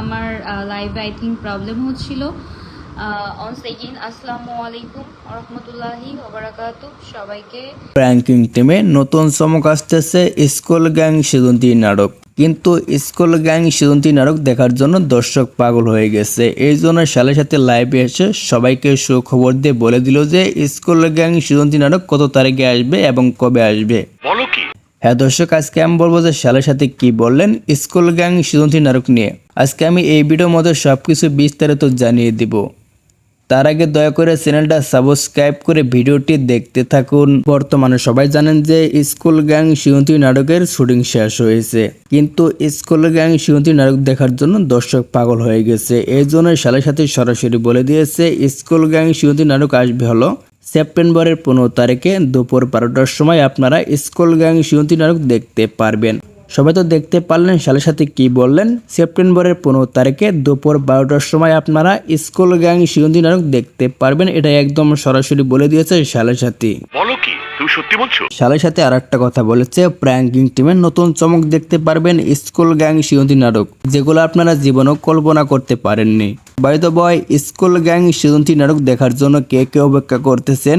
আমার লাইভে I think problem হচ্ছিল। অন সেকেন্ড আসসালামু আলাইকুম রহমতুল্লাহি ওবরাকাতু। সবাইকে র্যাঙ্কিং টিমে নতুন চমক আসতেছে স্কুল গ্যাং সিজন্তি নাটক। কিন্তু স্কুল গ্যাং সিজন্তি নাটক দেখার জন্য দর্শক পাগল হয়ে গেছে। এই জন্য সালের সাথে লাইভে এসে সবাইকে সুখবর দিয়ে বলে দিল যে স্কুল গ্যাং সিজন্তি নাটক কত তারিখে আসবে এবং কবে আসবে। বলো হ্যাঁ দর্শক, আজকে আমি বলব যে সালের সাথে কি বললেন স্কুল গ্যাং সিজন্তি নাটক নিয়ে। আজকে আমি এই ভিডিওর মধ্যে সব কিছু বিস্তারিত জানিয়ে দিব। তার আগে দয়া করে চ্যানেলটা সাবস্ক্রাইব করে ভিডিওটি দেখতে থাকুন। বর্তমানে সবাই জানেন যে স্কুল গ্যাং সিয়ন্তি নাটকের শুটিং শেষ হয়েছে। কিন্তু স্কুল গ্যাং সিয়ন্তি নাটক দেখার জন্য দর্শক পাগল হয়ে গেছে। এই জন্য সালের সাথে সরাসরি বলে দিয়েছে, স্কুল গ্যাং সিয়ন্তি নাটক আসবে হলো সেপ্টেম্বরের পনেরো তারিখে দুপুর বারোটার সময় আপনারা স্কুল গ্যাং সিয়ন্তি নাটক দেখতে পারবেন। সবাই তো দেখতে পারলেন সালের সাথে কি বললেন? সেপ্টেম্বরের পনেরো তারিখে দুপুর বারোটার সময় আপনারা স্কুল গ্যাং সিয়ন্তি নাটক দেখতে পারবেন এটা একদম সরাসরি বলে দিয়েছে সালের সাথী বলো কি? তুমি সত্যি বলছো? সালের সাথে আর একটা কথা বলেছে, প্র্যাঙ্কিং টিমের নতুন চমক দেখতে পারবেন স্কুল গ্যাং সিয়ন্তি নাটক, যেগুলো আপনারা জীবনেও কল্পনা করতে পারেননি। By the way school gang সিয়ন্তি নাটক দেখার জন্য কে কে অপেক্ষা করতেছেন,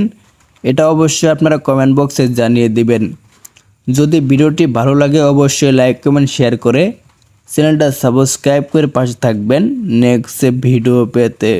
এটা অবশ্যই আপনারা কমেন্ট বক্সে জানিয়ে দিবেন। যদি ভিডিওটি ভালো লাগে, অবশ্যই লাইক কমেন্ট শেয়ার করে চ্যানেলটা সাবস্ক্রাইব করে পাশে থাকবেন। নেক্সট ভিডিও পেতে।